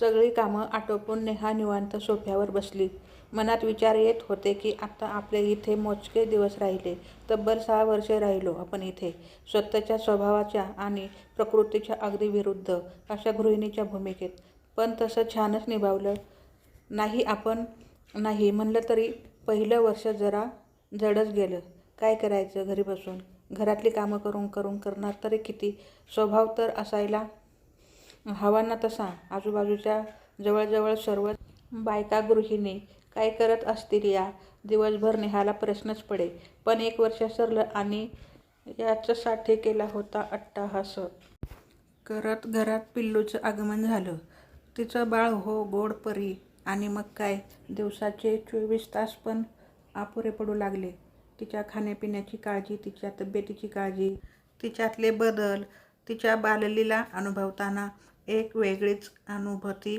सगळी कामं आटोपून नेहा निवांत सोफ्यावर बसली. मनात विचार येत होते की आत्ता आपले इथे मोजके दिवस राहिले. तब्बल सहा वर्षे राहिलो आपण इथे. स्वतःच्या स्वभावाच्या आणि प्रकृतीच्या अगदी विरुद्ध अशा गृहिणीच्या भूमिकेत. पण तसं छानच निभावलं नाही आपण. नाही म्हणलं तरी पहिलं वर्ष जरा जडच गेलं. काय करायचं घरी बसून. घरातली कामं करून करून करणार तरी किती. स्वभाव तर असायला हवा ना तसा. आजूबाजूच्या जवळजवळ सर्वच बायका गृहिणी काय करत असतील या दिवसभर नेहाला प्रश्नच पडे. पण एक वर्ष सरलं आणि याचसाठी केला होता अट्टाहास करत घरात पिल्लूचं आगमन झालं. तिचं बाळ हो गोड परी आणि मग काय दिवसाचे चोवीस तास पण अपुरे पडू लागले. तिच्या खाण्यापिण्याची काळजी, तिच्या तब्येतीची काळजी, तिच्यातले बदल, तिच्या बाललीला अनुभवताना एक वेगळीच अनुभूती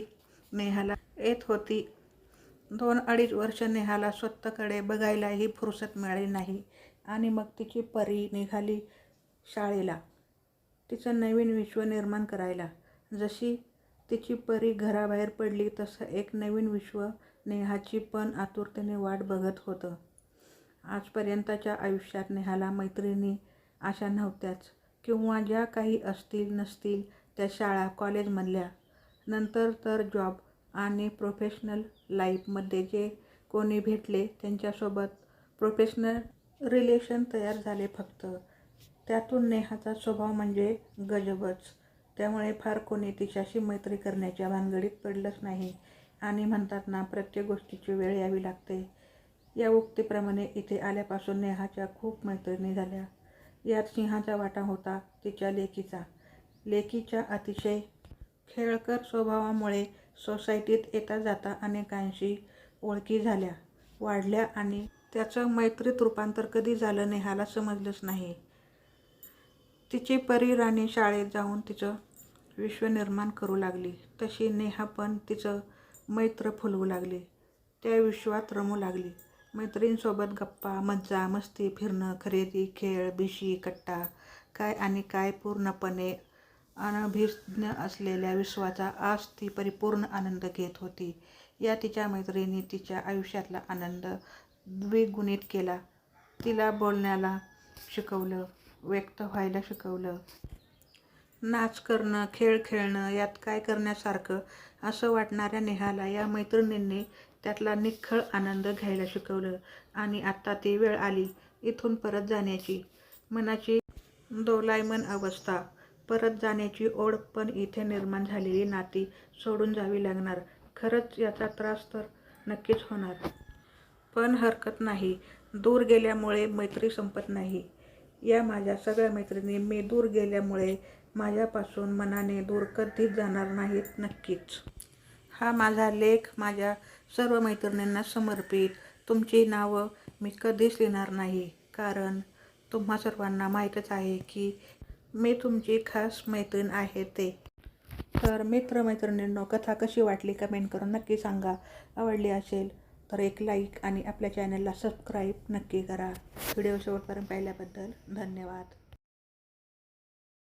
नेहाला येत होती. दोन अडीच वर्ष नेहाला स्वतःकडे बघायलाही फुरसत मिळाली नाही आणि मग तिची परी निघाली शाळेला. तिचं नवीन विश्व निर्माण करायला. जशी तिची परी घराबाहेर पडली तसं एक नवीन विश्व नेहाची पण आतुरतेने वाट बघत होतं. आजपर्यंतच्या आयुष्यात नेहाला मैत्रिणी अशा नव्हत्याच किंवा ज्या काही असतील नसतील त्या शाळा कॉलेजमधल्या. नंतर तर जॉब आणि प्रोफेशनल लाईफमध्ये जे कोणी भेटले त्यांच्यासोबत प्रोफेशनल रिलेशन तयार झाले फक्त. त्यातून नेहाचा स्वभाव म्हणजे गजबच. त्यामुळे फार कोणी तिच्याशी मैत्री करण्याच्या भानगडीत पडलंच नाही आणि म्हणतात ना प्रत्येक गोष्टीची वेळ यावी लागते. या उक्तीप्रमाणे इथे आल्यापासून नेहाच्या खूप मैत्रिणी झाल्या. यात सिंहाचा वाटा होता तिच्या लेकीचा. लेकीच्या अतिशय खेळकर स्वभावामुळे सोसायटीत येता जाता अनेकांशी ओळखी झाल्या, वाढल्या आणि त्याचं मैत्रीत रूपांतर कधी झालं नेहाला समजलंच नाही. तिची परी राणी शाळेत जाऊन तिचं विश्व निर्माण करू लागली तशी नेहा पण तिचं मैत्र फुलवू लागली. त्या विश्वात रमू लागली. मैत्रिणींसोबत गप्पा, मज्जा, मस्ती, फिरणं, खरेदी, खेळ, भिशी कट्टा काय आणि काय पूर्णपणे अनभिज्ञ असलेल्या विश्वाचा आज ती परिपूर्ण आनंद घेत होती. या तिच्या मैत्रिणी तिच्या आयुष्यातला आनंद द्विगुणित केला. तिला बोलण्याला शिकवलं, व्यक्त व्हायला शिकवलं. नाच करणं, खेळ खेळणं यात काय करण्यासारखं असं वाटणाऱ्या नेहाला या मैत्रिणींनी त्यातला निखळ आनंद घ्यायला शिकवलं. आणि आत्ता ती वेळ आली इथून परत जाण्याची. मनाची दोलायमन अवस्था. परत जाण्याची ओढ पण इथे निर्माण झालेली नाती सोडून जावी लागणार. खरंच याचा त्रास तर नक्कीच होणार. पण हरकत नाही. दूर गेल्यामुळे मैत्री संपत नाही. या माझ्या सगळ्या मैत्रिणी मी दूर गेल्यामुळे माझ्यापासून मनाने दूर कधीच जाणार नाहीत नक्कीच. हा माझा लेख माझ्या सर्व मैत्रिणींना समर्पित. तुमची नावं मी कधीच लिहिणार नाही. कारण तुम्हा सर्वांना माहीतच आहे की मी तुमची खास मैत्रीण आहे ते. तर मित्र-मैत्रिणींनो कथा कशी वाटली कमेंट करून नक्की सांगा. आवडली असेल तर एक लाईक आणि आपल्या चॅनलला सबस्क्राईब नक्की करा. व्हिडिओ शेवटपर्यंत पाहिल्याबद्दल धन्यवाद.